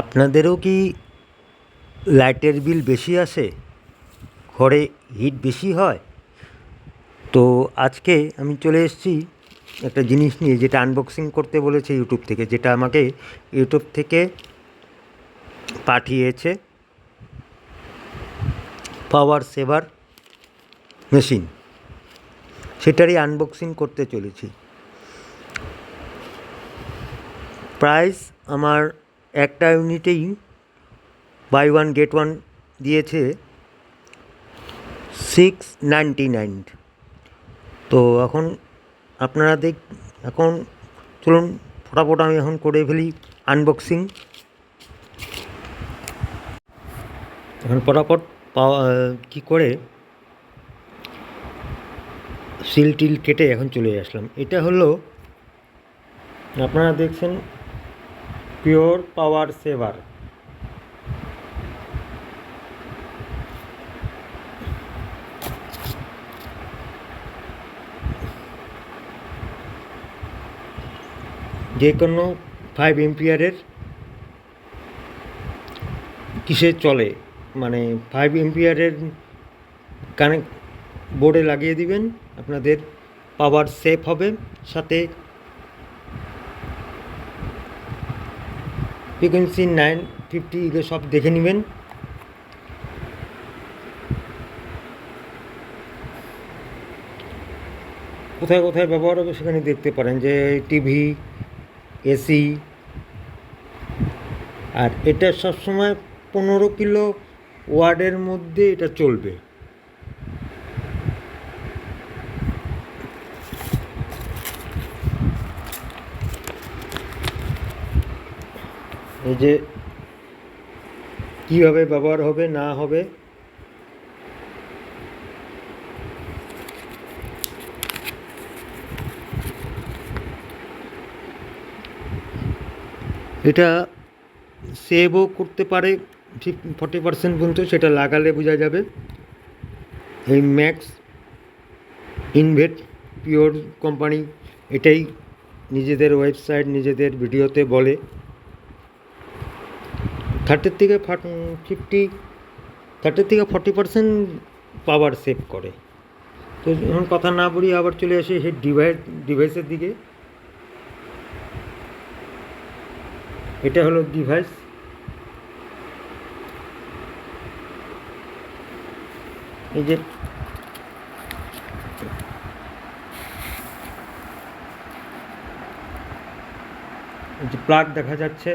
আপনাদেরও কি লাইটের বিল বেশি আসে? ঘরে হিট বেশি হয়? তো আজকে আমি চলে এসেছি একটা জিনিস নিয়ে, যেটা আনবক্সিং করতে বলেছে ইউটিউব থেকে, যেটা আমাকে ইউটিউব থেকে পাঠিয়েছে পাওয়ার সেভার মেশিন সেটারই আনবক্সিং করতে চলেছি। প্রাইস আমার একটা ইউনিটেই বাই ওয়ান গেট ওয়ান দিয়েছে সিক্স নাইনটি নাইন তো এখন আপনারা দেখ, এখন চলুন ফটাফট আমি এখন করে ফেলি আনবক্সিং এখন ফটাফট পাওয়া, কী করে? সিল টিল কেটে এখন চলে আসলাম। এটা হলো, আপনারা দেখছেন পিওর পাওয়ার সেভার। যে কোনো ফাইভ এম্পিয়ারের কিসে চলে মানে ফাইভ এম্পিয়ারের কানেক্ট বোর্ডে লাগিয়ে দিবেন, আপনাদের পাওয়ার সেভ হবে, সাথে ফ্রিকোয়েন্সি নাইন ফিফটি এগুলো সব দেখে নেবেন। কোথায় কোথায় ব্যবহার হবে সেখানে দেখতে পারেন যে টিভি, এসি, আর এটা সবসময় পনেরো কিলো ওয়ার্ডের মধ্যে এটা চলবে। এই যে কীভাবে ব্যবহার হবে, না হবে? এটা সেভও করতে পারে, ঠিক ফর্টি পার্সেন্ট পর্যন্ত সেটা লাগালে বোঝা যাবে। এই ম্যাক্স ইনভেট পিওর কোম্পানি এটাই নিজেদের ওয়েবসাইট নিজেদের ভিডিওতে বলে। থার্টির থেকে ফিফটি থার্টির থেকে ফর্টি পার্সেন্ট পাওয়ার সেভ করে। তো এখন কথা না বলি, আবার চলে আসি হেড ডিভাইস ডিভাইসের দিকে। এটা হলো ডিভাইস এই যে এই যে প্লাগ দেখা যাচ্ছে।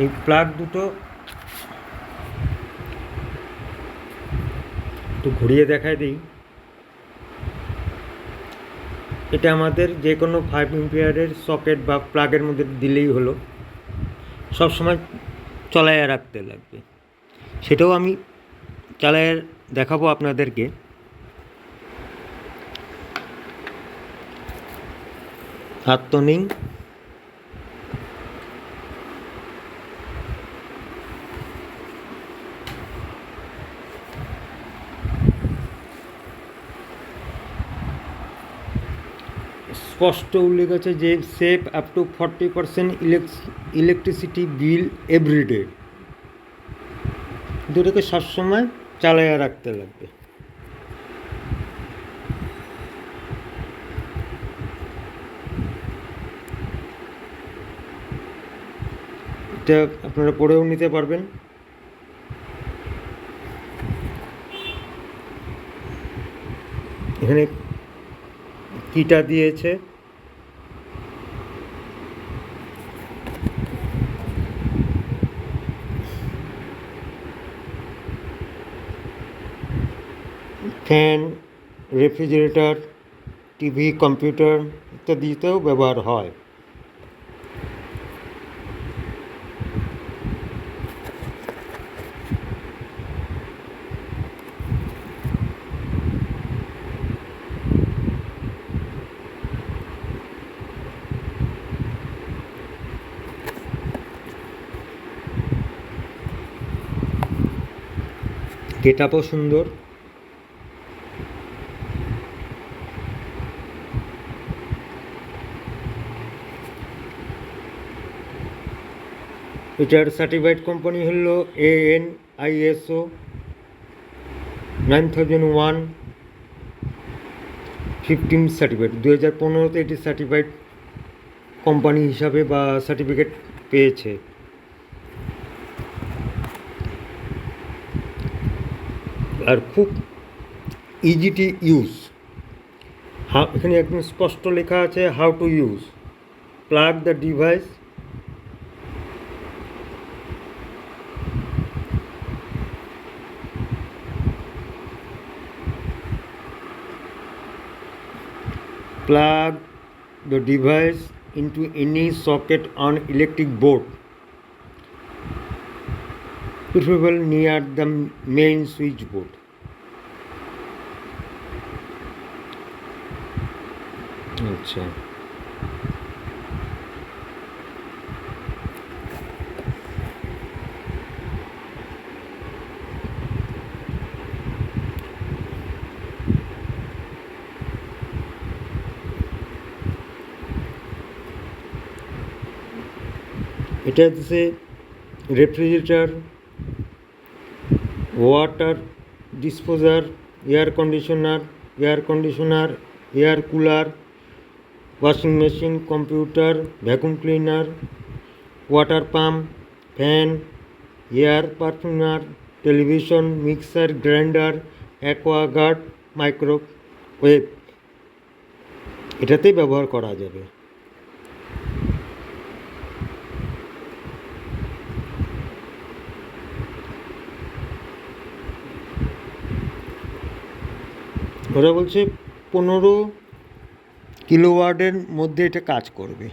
এই প্লাগ দুটো একটু ঘুরিয়ে দেখায় দিই। এটা আমাদের যে কোনো ফাইভ এম্পিয়ারের সকেট বা প্লাগের মধ্যে দিলেই হলো। সব সময় চলাইয়া রাখতে লাগবে। সেটাও আমি চালায় দেখাবো আপনাদেরকে। হাত তো নেই স্পষ্ট উল্লেখ আছে যে save up to forty percent electricity bill every day. দুটোকে সবসময় চালাইয়া রাখতে লাগবে। এটা আপনারা পড়েও নিতে পারবেন। এখানে কিটা দিয়েছে। ফ্যান রেফ্রিজারেটর টিভি কম্পিউটার ইত্যাদিতেও ব্যবহার হয়। গেট সুন্দর। এটার সার্টিফাইড কোম্পানি হলো A N ISO nine thousand one fifteen certified দু হাজার পনেরোতে এটি সার্টিফাইড কোম্পানি হিসাবে বা সার্টিফিকেট পেয়েছে। আর খুব ইজি টু ইউজ এখানে একদম স্পষ্ট লেখা আছে how to use plug the device plug the device into any socket on electric board preferable near the main switchboard আচ্ছা এটা হচ্ছে refrigerator water disposer air conditioner air conditioner air cooler washing machine computer vacuum cleaner water pump fan air perfumer television mixer grinder Aquaguard microwave এটাতেই ব্যবহার করা যাবে। ওরা বলছে পনেরো কিলোওয়ার্ডের মধ্যে এটা কাজ করবে।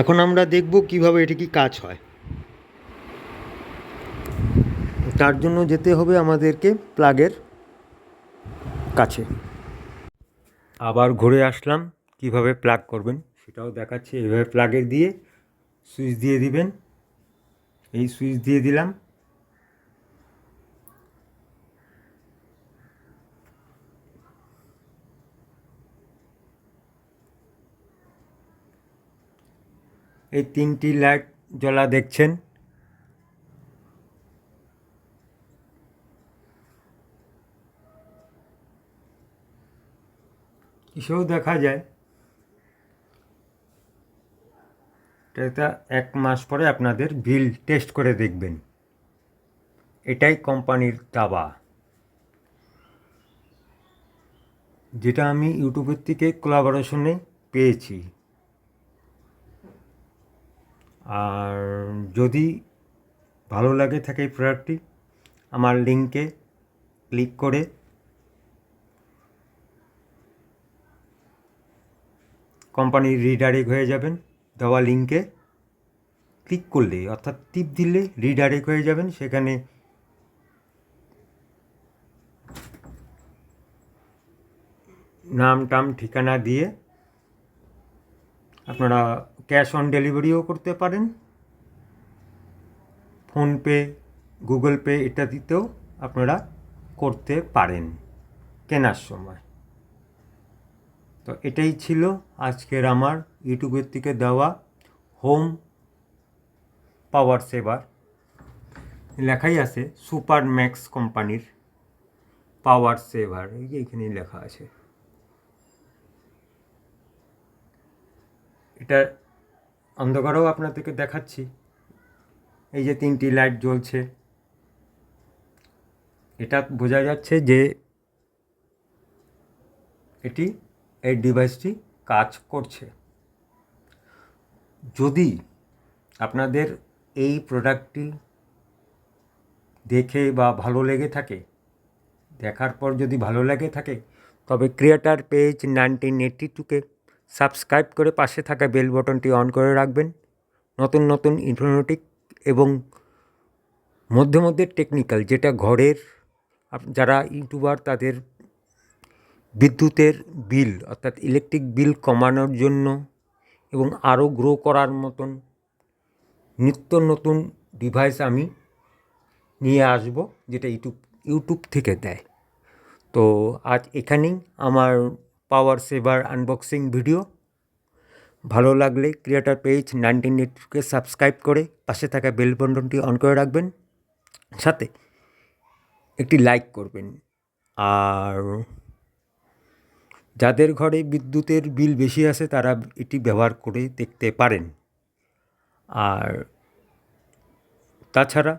এখন আমরা দেখব কীভাবে এটা কি কাজ হয়। তার জন্য যেতে হবে আমাদেরকে প্লাগের কাছে। আবার ঘুরে আসলাম কীভাবে প্লাগ করবেন, সেটাও দেখাচ্ছি। এইভাবে প্লাগের দিয়ে সুইচ দিয়ে দিবেন। এই সুইচ দিয়ে দিলাম। এই তিনটি লাইট জ্বলা দেখছেন। কিসেও দেখা যায়। এটা এক মাস পরে আপনাদের বিল টেস্ট করে দেখবেন। এটাই কোম্পানির দাবা। যেটা আমি ইউটিউবের থেকে কোলাবোরেশনে পেয়েছি। আর যদি ভালো লাগে থাকে এই প্রোডাক্টটি, আমার লিঙ্কে ক্লিক করে কোম্পানির রিডাইরেক্ট হয়ে যাবেন। দেওয়া লিঙ্কে ক্লিক করলেই, অর্থাৎ টিপ দিলে রিডাইরেক্ট হয়ে যাবেন। সেখানে নাম, টাম, ঠিকানা দিয়ে আপনারা ক্যাশ অন ডেলিভারিও করতে পারেন। ফোনপে গুগল পে ইত্যাদিতেও আপনারা করতে পারেন কেনার সময়। তো এটাই ছিল আজকের আমার ইউটিউবের থেকে দেওয়া হোম পাওয়ার সেভার লেখাই আছে সুপার ম্যাক্স কোম্পানির পাওয়ার সেভার, এই এখানেই লেখা আছে। এটা অন্ধকারেও আপনাদেরকে দেখাচ্ছি। এই যে তিনটি লাইট জ্বলছে। এটা বোঝা যাচ্ছে যে এটি এই ডিভাইসটি কাজ করছে। যদি আপনাদের এই প্রোডাক্টটি দেখে বা ভালো লেগে থাকে, দেখার পর যদি ভালো লেগে থাকে, তবে ক্রিয়েটার পেজ নাইনটিন এইটটি টুকে সাবস্ক্রাইব করে পাশে থাকা বেল বটনটি অন করে রাখবেন। নতুন নতুন ইনফরমেটিভ এবং মধ্যে মধ্যে টেকনিক্যাল যেটা ঘরের যারা ইউটিউবার তাদের বিদ্যুতের বিল অর্থাৎ ইলেকট্রিক বিল কমানোর জন্য এবং আরও গ্রো করার মতন নিত্য নতুন ডিভাইস আমি নিয়ে আসব, যেটা ইউটিউব ইউটিউব থেকে দেয়। তো আজ এখানেই। আমার পাওয়ার সেভার আনবক্সিং ভিডিও। ভালো লাগলে ক্রিয়েটার পেজ নাইনটিন নেটকে সাবস্ক্রাইব করে পাশে থাকা বেল বটনটি অন করে রাখবেন। সাথে একটি লাইক করবেন। আর যাদের ঘরে বিদ্যুতের বিল বেশি আসে তারা এটি ব্যবহার করে দেখতে পারেন। আর তাছাড়া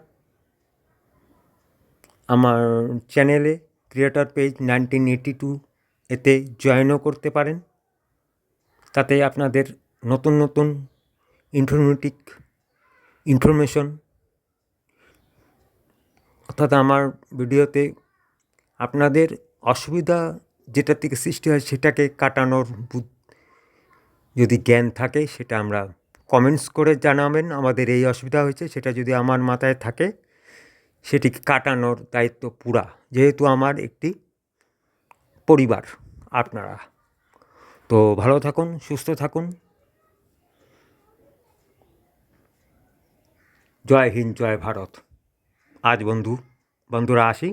আমার চ্যানেলে creator page nineteen eighty two এতে জয়েনও করতে পারেন। তাতে আপনাদের নতুন নতুন ইনফরমেটিক ইনফরমেশন অর্থাৎ আমার ভিডিওতে আপনাদের অসুবিধা যেটা থেকে সৃষ্টি হয় সেটাকে কাটানোর যদি জ্ঞান থাকে সেটা আমরা কমেন্টস করে জানাবেন আমাদের এই অসুবিধা হয়েছে, সেটা যদি আমার মাথায় থাকে সেটিকে কাটানোর দায়িত্ব পুরা। যেহেতু আমার একটি পরিবার। আপনারা। তো ভালো থাকুন সুস্থ থাকুন। জয় হিন্দ জয় ভারত। আজ বন্ধু বন্ধুরা আসি।